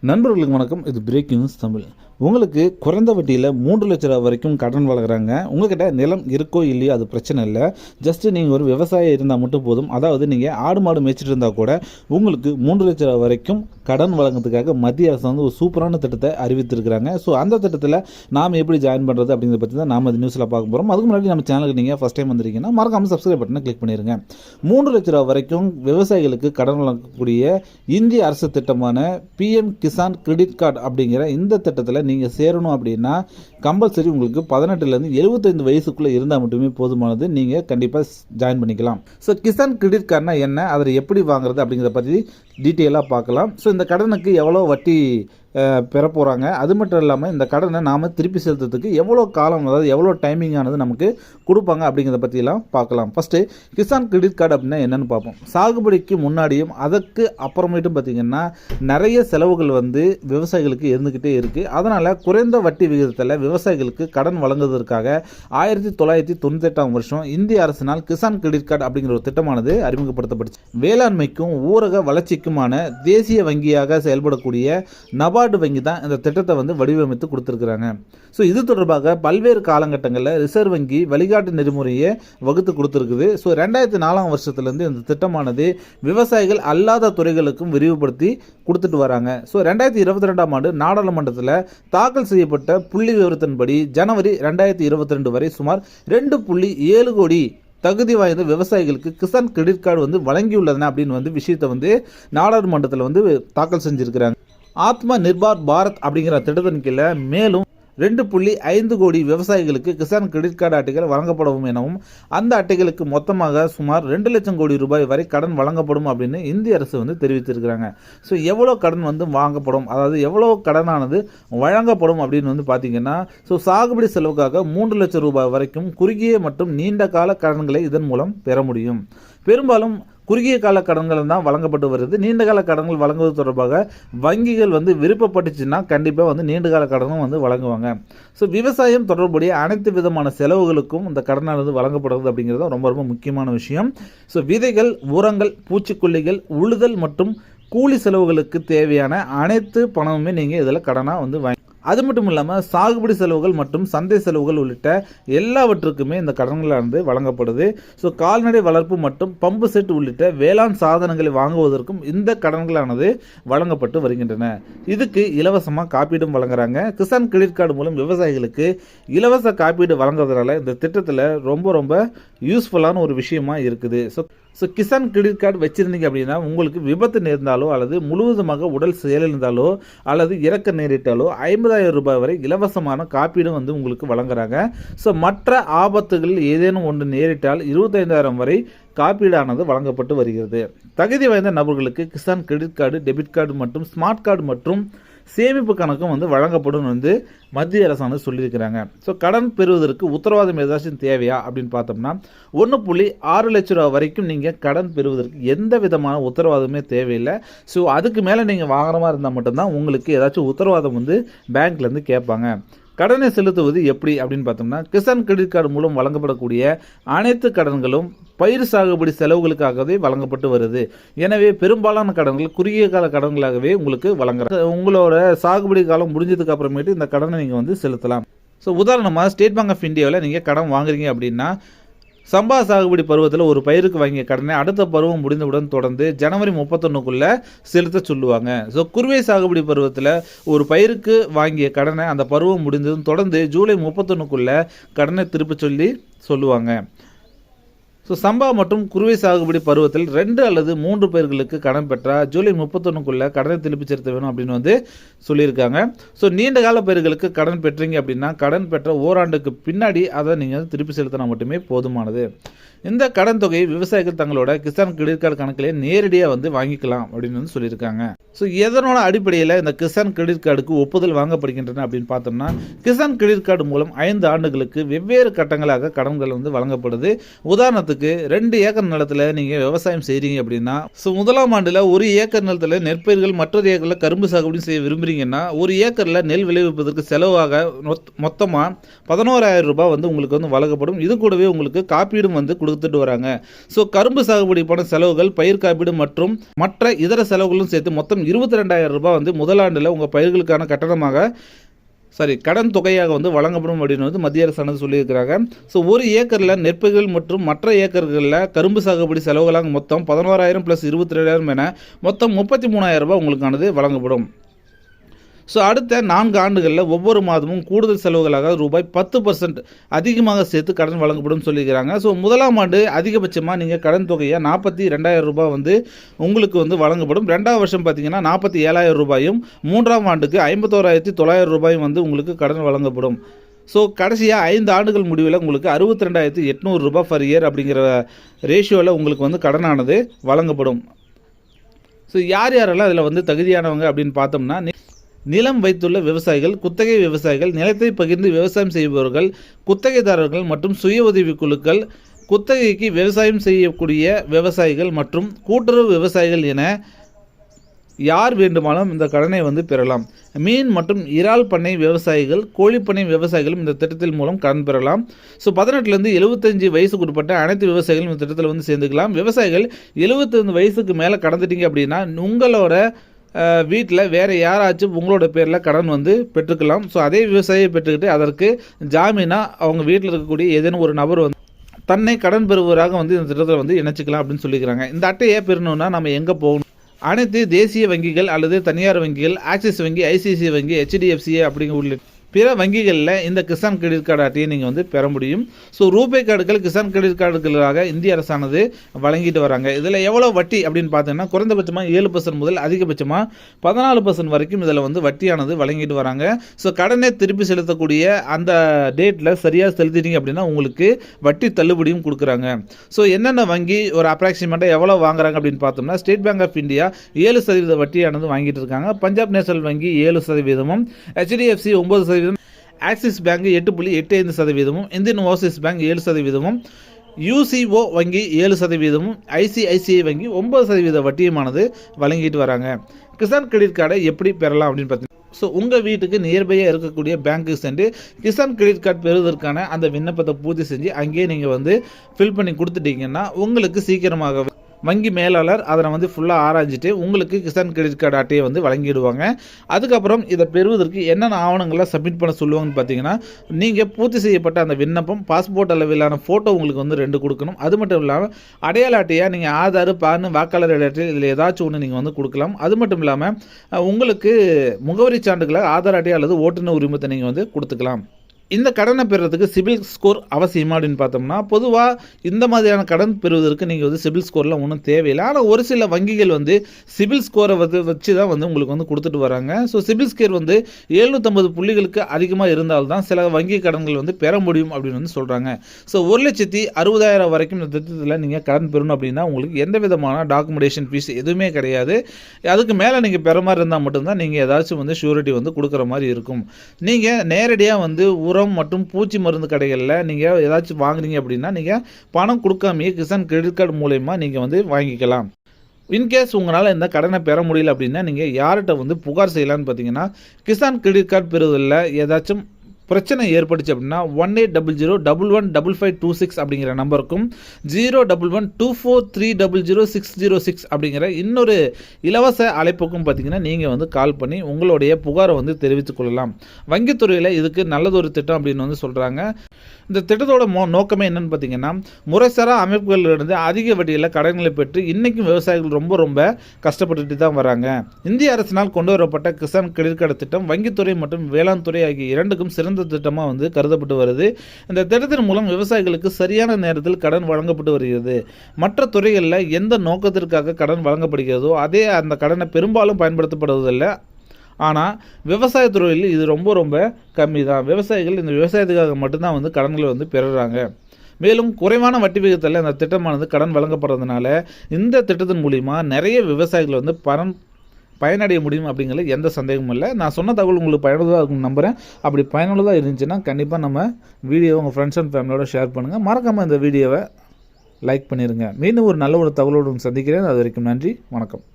நண்பர்களுக்கு வணக்கம். இது பிரேக்கிங் நியூஸ் தமிழ். உங்களுக்கு குறைந்த வட்டியில் மூன்று லட்ச ரூபா வரைக்கும் கடன் வழங்குறாங்க உங்ககிட்ட நிலம் இருக்கோ இல்லையோ அது பிரச்சனை இல்லை. ஜஸ்ட்டு நீங்கள் ஒரு விவசாயம் இருந்தால் மட்டும் போதும். அதாவது நீங்கள் ஆடு மாடு மேய்ச்சிட்டு இருந்தால் கூட உங்களுக்கு மூன்று லட்ச ரூபா வரைக்கும் கடன் வழங்குறதுக்காக மத்திய அரசு வந்து ஒரு சூப்பரான திட்டத்தை அறிவித்திருக்கிறாங்க. ஸோ அந்த திட்டத்தில் நாம் எப்படி ஜாயின் பண்ணுறது அப்படிங்கிறத பற்றி தான் நாம் அது நியூஸில் பார்க்க போகிறோம் அதுக்கு முன்னாடி நம்ம சேனலுக்கு நீங்கள் ஃபஸ்ட் டைம் வந்திருக்கீங்கன்னா மறக்காமல் சப்ஸ்கிரைப் பட்டனை கிளிக் பண்ணிடுங்க மூன்று லட்ச ரூபா வரைக்கும் விவசாயிகளுக்கு கடன் வழங்கக்கூடிய இந்திய அரசு திட்டமான பிஎம் கிசான் கிரெடிட் கார்டு அப்படிங்கிற இந்த திட்டத்தில் நீங்கள் சேரணும் அப்படின்னா கம்பல்சரி உங்களுக்கு பதினெட்டுலேருந்து எழுபத்தைந்து வயசுக்குள்ளே இருந்தால் மட்டுமே போதுமானது. நீங்கள் கண்டிப்பாக ஜாயின் பண்ணிக்கலாம். ஸோ கிசான் கிரெடிட் கார்டுனா என்ன? அதை எப்படி வாங்குறது அப்படிங்கிறத பற்றி டீட்டெயிலாக பார்க்கலாம். ஸோ இந்த கடனுக்கு எவ்வளோ வட்டி பெற போகிறாங்க அது மட்டும் இல்லாமல் இந்த கடனை நாம் திருப்பி செலுத்துறதுக்கு எவ்வளோ காலம் அதாவது எவ்வளோ டைமிங் ஆனது நமக்கு கொடுப்பாங்க அப்படிங்கிறத பற்றிலாம் பார்க்கலாம். ஃபஸ்ட்டு கிசான் கிரெடிட் கார்டு அப்படின்னா என்னென்னு பார்ப்போம். சாகுபடிக்கு முன்னாடியும் அதற்கு அப்புறமேட்டும் பார்த்திங்கன்னா நிறைய செலவுகள் வந்து விவசாயிகளுக்கு இருந்துக்கிட்டே இருக்குது அதனால் குறைந்த வட்டி விகிதத்தில் விவசாயிகளுக்கு கடன் வழங்குவதற்காக ஆயிரத்தி தொள்ளாயிரத்தி தொண்ணூத்தெட்டாம் வருஷம் இந்திய அரசினால் கிசான் கிரெடிட் கார்டு அப்படிங்கிற ஒரு திட்டமானது அறிமுகப்படுத்தப்பட்டுச்சு. வேளாண்மைக்கும் ஊரக வளர்ச்சிக்கும் வளர்ச்சிக்குமான தேசிய வங்கியாக செயல்படக்கூடிய நபார்டு வங்கி தான் இந்த திட்டத்தை வந்து வடிவமைத்து கொடுத்துருக்குறாங்க. ஸோ இது தொடர்பாக பல்வேறு காலகட்டங்களில் ரிசர்வ் வங்கி வழிகாட்டு நெறிமுறையை வகுத்து கொடுத்துருக்குது. ஸோ ரெண்டாயிரத்தி நாலாம் வருஷத்துலேருந்து இந்த திட்டமானது விவசாயிகள் அல்லாத துறைகளுக்கும் விரிவுபடுத்தி கொடுத்துட்டு வராங்க. ஸோ ரெண்டாயிரத்தி இருபத்தி ரெண்டாம் ஆண்டு நாடாளுமன்றத்தில் தாக்கல் செய்யப்பட்ட புள்ளி விவரத்தின்படி ஜனவரி ரெண்டாயிரத்தி இருபத்தி ரெண்டு வரை சுமார் ரெண்டு புள்ளி ஏழு கோடி தகுதி வாய்ந்த விவசாயிகளுக்கு கிசான் கிரெடிட் கார்டு வந்து வழங்கியுள்ளதுனா அப்படின்னு வந்து விஷயத்தை வந்து நாடாளுமன்றத்தில் வந்து தாக்கல் செஞ்சுருக்கிறாங்க. ஆத்ம நிர்பார் பாரத் அப்படிங்கிற திட்டத்தின் கீழே மேலும் ரெண்டு புள்ளி ஐந்து கோடி விவசாயிகளுக்கு கிசான் கிரெடிட் கார்டு அட்டைகள் வழங்கப்படும் எனவும் அந்த அட்டைகளுக்கு மொத்தமாக சுமார் ரெண்டு லட்சம் கோடி ரூபாய் வரை கடன் வழங்கப்படும் அப்படின்னு இந்திய அரசு வந்து தெரிவித்திருக்கிறாங்க. ஸோ எவ்வளோ கடன் வந்து வாங்கப்படும்? அதாவது எவ்வளோ கடனானது வழங்கப்படும் அப்படின்னு வந்து பார்த்தீங்கன்னா ஸோ சாகுபடி செலவுக்காக மூன்று லட்சம் ரூபாய் வரைக்கும் குறுகிய மற்றும் நீண்ட கால கடன்களை இதன் மூலம் பெற முடியும். பெரும்பாலும் குறுகிய கால கடன்கள் தான் வழங்கப்பட்டு வருது. நீண்ட கால கடன்கள் வழங்குவது தொடர்பாக வங்கிகள் வந்து விருப்பப்பட்டுச்சுன்னா கண்டிப்பாக வந்து நீண்ட கால கடனும் வந்து வழங்குவாங்க. ஸோ விவசாயம் தொடர்புடைய அனைத்து விதமான செலவுகளுக்கும் இந்த கடனானது வழங்கப்படுறது அப்படிங்கிறது ரொம்ப ரொம்ப முக்கியமான விஷயம். ஸோ விதைகள் உரங்கள் பூச்சிக்கொல்லிகள் உழுதல் மற்றும் கூலி செலவுகளுக்கு தேவையான அனைத்து பணமுமே நீங்கள் இதில் கடனாக வந்து வாங்கி அது மட்டும் இல்லாமல் சாகுபடி செலவுகள் மற்றும் சந்தை செலவுகள் உள்ளிட்ட எல்லாவற்றுக்குமே இந்த கடன்களானது வழங்கப்படுது. ஸோ கால்நடை வளர்ப்பு மற்றும் பம்பு செட் உள்ளிட்ட வேளாண் சாதனங்களை வாங்குவதற்கும் இந்த கடன்களானது வழங்கப்பட்டு வருகின்றன. இதுக்கு இலவசமாக காப்பீடும் வழங்குறாங்க. கிசான் கிரெடிட் கார்டு மூலம் விவசாயிகளுக்கு இலவச காப்பீடு வழங்குறதுனால இந்த திட்டத்தில் ரொம்ப ரொம்ப யூஸ்ஃபுல்லான ஒரு விஷயமா இருக்குது. So so Kisan credit card வச்சுருந்தீங்க அப்படின்னா உங்களுக்கு விபத்து நேர்ந்தாலோ அல்லது முழுவதுமாக உடல் செயலிழந்தாலோ அல்லது இறக்க நேரிட்டாலோ ஐம்பதாயிரம் ரூபாய் வரை இலவசமான காப்பீடும் வந்து உங்களுக்கு வழங்குறாங்க. ஸோ மற்ற ஆபத்துகள் ஏதேனும் ஒன்று நேரிட்டால் இருபத்தைந்தாயிரம் வரை காப்பீடானது வழங்கப்பட்டு வருகிறது. தகுதி வாய்ந்த நபர்களுக்கு Kisan credit card debit card மற்றும் ஸ்மார்ட் கார்டு மற்றும் சேமிப்பு கணக்கும் வந்து வழங்கப்படும் வந்து மத்திய அரசானது சொல்லியிருக்கிறாங்க. ஸோ கடன் பெறுவதற்கு உத்தரவாதம் ஏதாச்சும் தேவையா அப்படின்னு பார்த்தோம்னா ஒன்று புள்ளி ஆறு லட்ச ரூபா வரைக்கும் நீங்கள் கடன் பெறுவதற்கு எந்த விதமான உத்தரவாதமே தேவையில்லை. ஸோ அதுக்கு மேலே நீங்கள் வாங்குற மாதிரி இருந்தால் மட்டும்தான் உங்களுக்கு ஏதாச்சும் உத்தரவாதம் வந்து பேங்க்லேருந்து கேட்பாங்க. கடனை செலுத்துவது எப்படி அப்படின்னு பார்த்தோம்னா கிசான் கிரெடிட் கார்டு மூலம் வழங்கப்படக்கூடிய அனைத்து கடன்களும் பயிர் சாகுபடி செலவுகளுக்காகவே வழங்கப்பட்டு வருது. எனவே பெரும்பாலான கடன்கள் குறுகிய கால கடன்களாகவே உங்களுக்கு வழங்குறாங்க உங்களோட சாகுபடி காலம் முடிஞ்சதுக்கு அப்புறமேட்டு இந்த கடனை நீங்கள் வந்து செலுத்தலாம். ஸோ உதாரணமாக ஸ்டேட் பேங்க் ஆஃப் இந்தியாவில் நீங்கள் கடன் வாங்குறீங்க அப்படின்னா சம்பா சாகுபடி பருவத்தில் ஒரு பயிருக்கு வாங்கிய கடனை அடுத்த பருவம் முடிந்தவுடன் தொடர்ந்து ஜனவரி முப்பத்தொன்னுக்குள்ளே செலுத்த சொல்லுவாங்க. ஸோ குருவை சாகுபடி பருவத்தில் ஒரு பயிருக்கு வாங்கிய கடனை அந்த பருவம் முடிந்ததும் தொடர்ந்து ஜூலை முப்பத்தொன்னுக்குள்ளே கடனை திருப்பி சொல்லி சொல்லுவாங்க. ஸோ சம்பா மற்றும் குருவை சாகுபடி பருவத்தில் ரெண்டு அல்லது மூன்று பயிர்களுக்கு கடன் பெற்றால் ஜூலை முப்பத்தொன்னுக்குள்ளே கடனை திருப்பி செலுத்த வேணும் அப்படின்னு வந்து சொல்லியிருக்காங்க. ஸோ நீண்ட கால பயிர்களுக்கு கடன் பெற்றீங்க அப்படின்னா கடன் பெற்ற ஓராண்டுக்கு பின்னாடி அதை நீங்கள் திருப்பி செலுத்தினா மட்டுமே போதுமானது. இந்த கடன் தொகையை விவசாயிகள் தங்களோட கிசான் கிரெடிட் கார்டு கணக்கிலே நேரடியாக வந்து வாங்கிக்கலாம் அப்படின்னு வந்து சொல்லியிருக்காங்க. ஸோ எதனோட அடிப்படையில் இந்த கிசான் கிரெடிட் கார்டுக்கு ஒப்புதல் வாங்கப்படுகின்றன அப்படின்னு பார்த்தோம்னா கிசான் கிரெடிட் கார்டு மூலம் ஐந்து ஆண்டுகளுக்கு வெவ்வேறு கட்டங்களாக கடன்கள் வந்து வழங்கப்படுது. உதாரணத்துக்கு ரெண்டு ஏக்கர் நிலத்தில் நீங்கள் விவசாயம் செய்கிறீங்க அப்படின்னா ஸோ முதலாம் ஆண்டில் ஒரு ஏக்கர் நிலத்தில் நெற்பயிர்கள் மற்றொரு ஏக்கரில் கரும்பு சாகுபடி செய்ய விரும்புறீங்கன்னா ஒரு ஏக்கரில் நெல் விளைவிப்பதற்கு செலவாக மொத்தமாக பதினோராயிரம் ரூபாய் வந்து உங்களுக்கு வந்து வழங்கப்படும். இது கூடவே உங்களுக்கு காப்பீடும் வந்து கொடுத்துட்டு வராங்க. ஸோ கரும்பு சாகுபடிக்கான செலவுகள் பயிர் காப்பீடு மற்றும் மற்ற இதர செலவுகளும் சேர்த்து மொத்தம் இருபத்தி ரெண்டாயிரம் ரூபாய் வந்து முதலாண்டில் உங்கள் பயிர்களுக்கான கட்டணமாக சாரி கடன் தொகையாக வந்து வழங்கப்படும் அப்படின்னு வந்து மத்திய அரசானது சொல்லியிருக்கிறாங்க. ஸோ ஒரு ஏக்கரில் நெற்பயிர்கள் மற்றும் மற்ற ஏக்கர்களில் கரும்பு சாகுபடி செலவுகளாக மொத்தம் பதினோராயிரம் ப்ளஸ் இருபத்தி ரெண்டாயிரம் என மொத்தம் முப்பத்தி மூணாயிரம் ரூபாய் உங்களுக்கானது வழங்கப்படும். ஸோ அடுத்த நான்கு ஆண்டுகளில் ஒவ்வொரு மாதமும் கூடுதல் செலவுகளாக ரூபாய் பத்து பர்சன்ட் அதிகமாக சேர்த்து கடன் வழங்கப்படும் சொல்லியிருக்கிறாங்க. ஸோ முதலாம் ஆண்டு அதிகபட்சமாக நீங்கள் கடன் தொகையை நாற்பத்தி ரெண்டாயிரம் ரூபாய் வந்து உங்களுக்கு வந்து வழங்கப்படும். ரெண்டாவது வருஷம் பார்த்தீங்கன்னா நாற்பத்தி ஏழாயிரம் ரூபாயும் மூன்றாம் ஆண்டுக்கு ஐம்பத்தோராயிரத்தி தொள்ளாயிரம் ரூபாயும் வந்து உங்களுக்கு கடன் வழங்கப்படும். ஸோ கடைசியாக ஐந்து ஆண்டுகள் முடிவில் உங்களுக்கு அறுபத்தி ரெண்டாயிரத்தி எட்நூறு ரூபாய் ஃபர் இயர் அப்படிங்கிற ரேஷியோவில் உங்களுக்கு வந்து கடனானது வழங்கப்படும். ஸோ யார் யாரெல்லாம் அதில் வந்து தகுதியானவங்க அப்படின்னு பார்த்தோம்னா நிலம் வைத்துள்ள விவசாயிகள் குத்தகை விவசாயிகள் நிலத்தை பகிர்ந்து விவசாயம் செய்பவர்கள் குத்தகைதாரர்கள் மற்றும் சுய உதவிக் குழுக்கள் குத்தகைக்கு விவசாயம் செய்யக்கூடிய விவசாயிகள் மற்றும் கூட்டுறவு விவசாயிகள் என யார் வேண்டுமானாலும் இந்த கடனை வந்து பெறலாம். மீன் மற்றும் இறால் பண்ணை விவசாயிகள் கோழிப்பண்ணை விவசாயிகளும் இந்த திட்டத்தின் மூலம் கடன் பெறலாம். ஸோ பதினெட்டுலேருந்து எழுபத்தஞ்சு வயசுக்கு உட்பட்ட அனைத்து விவசாயிகளும் இந்த திட்டத்தில் வந்து சேர்ந்துக்கலாம். விவசாயிகள் எழுபத்தஞ்சு வயசுக்கு மேலே கடந்துட்டீங்க அப்படின்னா உங்களோட வீட்டில் வேறு யாராச்சும் உங்களோட பேரில் கடன் வந்து பெற்றுக்கலாம். ஸோ அதே விவசாயியை பெற்றுக்கிட்டு அதற்கு ஜாமீனாக அவங்க வீட்டில் இருக்கக்கூடிய ஏதேனும் ஒரு நபர் வந்து தன்னை கடன் பெறுவராக வந்து இந்த திட்டத்தில் வந்து இணைச்சிக்கலாம் அப்படின்னு சொல்லிக்கிறாங்க. இந்த அட்டையை பெறணும்னா நம்ம எங்கே போகணும்? அனைத்து தேசிய வங்கிகள் அல்லது தனியார் வங்கிகள் ஆக்சிஸ் வங்கி ஐசிசி வங்கி ஹெச்டிஎஃப்சிஏ அப்படிங்கிற உள்ள பிற வங்கிகளில் இந்த கிசான் கிரெடிட் கார்டு அட்டையை நீங்கள் வந்து பெற முடியும். ஸோ ரூபே கார்டுகள் கிசான் கிரெடிட் கார்டுகளாக இந்திய அரசானது வழங்கிட்டு வராங்க. இதில் எவ்வளோ வட்டி அப்படின்னு பார்த்தீங்கன்னா குறைந்தபட்சமாக ஏழு பர்சன்ட் முதல் அதிகபட்சமாக பதினாலு பர்சன்ட் வரைக்கும் இதில் வந்து வட்டியானது வழங்கிட்டு வராங்க. ஸோ கடனை திருப்பி செலுத்தக்கூடிய அந்த டேட்டில் சரியாக செலுத்திட்டீங்க அப்படின்னா உங்களுக்கு வட்டி தள்ளுபடியும் கொடுக்குறாங்க. ஸோ என்னென்ன வங்கி ஒரு அப்ராக்சிமேட்டாக எவ்வளோ வாங்குறாங்க அப்படின்னு பார்த்தோம்னா ஸ்டேட் பேங்க் ஆஃப் இந்தியா ஏழு சதவீத வட்டியானது வாங்கிட்டு இருக்காங்க. பஞ்சாப் நேஷனல் வங்கி ஏழு சதவீதமும் ஹெச்டிஎஃப்சி ஒம்பது சதவீதம் ஆக்சிஸ் பேங்க் எட்டு புள்ளி எட்டு ஐந்து சதவீதமும் இந்தியன் ஓவர்சீஸ் பேங்க் ஏழு சதவீதமும் யூசிஓ வங்கி ஏழு சதவீதமும் ஐசிஐசிஐ வங்கி ஒன்பது சதவீத வட்டியுமானது வழங்கிட்டு வராங்க. கிசான் கிரெடிட் கார்டை எப்படி பெறலாம் அப்படின்னு பார்த்தீங்கன்னா ஸோ உங்கள் வீட்டுக்கு நியர்பையாக இருக்கக்கூடிய பேங்க்குக்கு சென்று கிசான் கிரெடிட் கார்டு பெறுவதற்கான அந்த விண்ணப்பத்தை பூர்த்தி செஞ்சு அங்கேயே நீங்கள் வந்து ஃபில் பண்ணி கொடுத்துட்டீங்கன்னா உங்களுக்கு சீக்கிரமாகவே வங்கி மேலாளர் அதனை வந்து ஃபுல்லாக ஆராய்ஞ்சிட்டு உங்களுக்கு கிசான் கிரெடிட் கார்டு அட்டையை வந்து வழங்கிடுவாங்க. அதுக்கப்புறம் இதை பெறுவதற்கு என்னென்ன ஆவணங்களை சப்மிட் பண்ண சொல்லுவாங்கன்னு பார்த்தீங்கன்னா நீங்கள் பூர்த்தி செய்யப்பட்ட அந்த விண்ணப்பம் பாஸ்போர்ட் அளவிலான ஃபோட்டோ உங்களுக்கு வந்து ரெண்டு கொடுக்கணும். அது மட்டும் இல்லாமல் அடையாள அட்டையாக நீங்கள் ஆதார் பான் வாக்காளர் அட்டை இதில் ஏதாச்சும் ஒன்று நீங்கள் வந்து கொடுக்கலாம். அது மட்டும் இல்லாமல் உங்களுக்கு முகவரி சான்றுகளை ஆதார் அட்டை அல்லது ஓட்டுநர் உரிமத்தை நீங்கள் வந்து கொடுத்துக்கலாம். இந்த கடனை பெறுறதுக்கு சிபில் ஸ்கோர் அவசியமா அப்படின்னு பார்த்தோம்னா பொதுவாக இந்த மாதிரியான கடன் பெறுவதற்கு நீங்கள் வந்து சிபில் ஸ்கோர்லாம் ஒன்றும் தேவையில்லை. ஆனால் ஒரு சில வங்கிகள் வந்து சிபில் ஸ்கோரை வந்து வச்சு தான் வந்து உங்களுக்கு வந்து கொடுத்துட்டு வராங்க. ஸோ சிபில் ஸ்கோர் வந்து எழுநூற்றம்பது புள்ளிகளுக்கு அதிகமாக இருந்தால்தான் சில வங்கி கடன்கள் வந்து பெற முடியும் அப்படின்னு வந்து சொல்கிறாங்க ஸோ ஒரு லட்சத்தி அறுபதாயிரம் வரைக்கும் இந்த திட்டத்தில் நீங்கள் கடன் பெறணும் அப்படின்னா உங்களுக்கு எந்த விதமான டாக்குமெண்டேஷன் ஃபீஸ் எதுவுமே கிடையாது. அதுக்கு மேலே நீங்கள் பெற மாதிரி இருந்தால் மட்டும்தான் நீங்கள் ஏதாச்சும் வந்து ஷூரிட்டி வந்து கொடுக்குற மாதிரி இருக்கும். நீங்கள் நேரடியாக வந்து உரம் மற்றும் பூச்சி மருந்து கடைகளில் நீங்கள் ஏதாச்சும் வாங்குறீங்க அப்படின்னா நீங்கள் பணம் கொடுக்காமையே கிசான் கிரெடிட் கார்டு மூலயமா நீங்கள் வந்து வாங்கிக்கலாம். இன்கேஸ் உங்களால் இந்த கடனை பெற முடியல அப்படின்னா நீங்கள் யார்கிட்ட வந்து புகார் செய்யலாம்னு பார்த்தீங்கன்னா கிசான் கிரெடிட் கார்டு பெறுவதில் ஏதாச்சும் பிரச்சனை ஏற்பட்டுச்சு அப்படின்னா one eight double zero double one double five two six அப்படிங்கிற நம்பருக்கும் zero double one two four three double zero six zero six அப்படிங்கிற இன்னொரு இலவச அழைப்புக்கும் பார்த்தீங்கன்னா நீங்கள் வந்து கால் பண்ணி உங்களுடைய புகாரை வந்து தெரிவித்துக் கொள்ளலாம். வங்கித்துறையில் இதுக்கு நல்லதொரு திட்டம் அப்படின்னு வந்து சொல்கிறாங்க இந்த திட்டத்தோட மோ நோக்கமே என்னென்னு பார்த்தீங்கன்னா முறைசாரா அமைப்புகளிலிருந்து அதிக வட்டியில் கடன்களை பெற்று இன்றைக்கும் விவசாயிகள் ரொம்ப ரொம்ப கஷ்டப்பட்டுட்டு தான் வராங்க. இந்திய அரசினால் கொண்டு வரப்பட்ட கிசான் கிரெடிட் கார்டு திட்டம் வங்கித்துறை மற்றும் வேளாண் துறை ஆகிய இரண்டுக்கும் சிறந்த திட்டமாக வந்து கருதப்பட்டு வருது. இந்த திட்டத்தின் மூலம் விவசாயிகளுக்கு சரியான நேரத்தில் கடன் வழங்கப்பட்டு வருகிறது. மற்ற துறைகளில் எந்த நோக்கத்திற்காக கடன் வழங்கப்படுகிறதோ அதே அந்த கடனை பெரும்பாலும் பயன்படுத்தப்படுவதில்லை. ஆனால் விவசாயத்துறையில் இது ரொம்ப ரொம்ப கம்மி தான் விவசாயிகள் இந்த விவசாயத்துக்காக மட்டும்தான் வந்து கடன்களை வந்து பெறுறாங்க. மேலும் குறைவான வட்டி விகிதத்தில் அந்த திட்டமானது கடன் வழங்கப்படுறதுனால இந்த திட்டத்தின் மூலிமா நிறைய விவசாயிகள் வந்து பணம் பயனடைய முடியும் அப்படிங்கிறது எந்த சந்தேகமும் இல்லை. நான் சொன்ன தகவல் உங்களுக்கு பயனுள்ளதாக இருக்கும் நம்புகிறேன் அப்படி பயனுள்ளதாக இருந்துச்சுன்னா கண்டிப்பாக நம்ம வீடியோவை உங்கள் ஃப்ரெண்ட்ஸ் அண்ட் ஃபேமிலியோட ஷேர் பண்ணுங்கள் மறக்காமல் இந்த வீடியோவை லைக் பண்ணிடுங்க மீண்டும் ஒரு நல்ல ஒரு தகவலோடு சந்திக்கிறேன். அது வரைக்கும் நன்றி. வணக்கம்.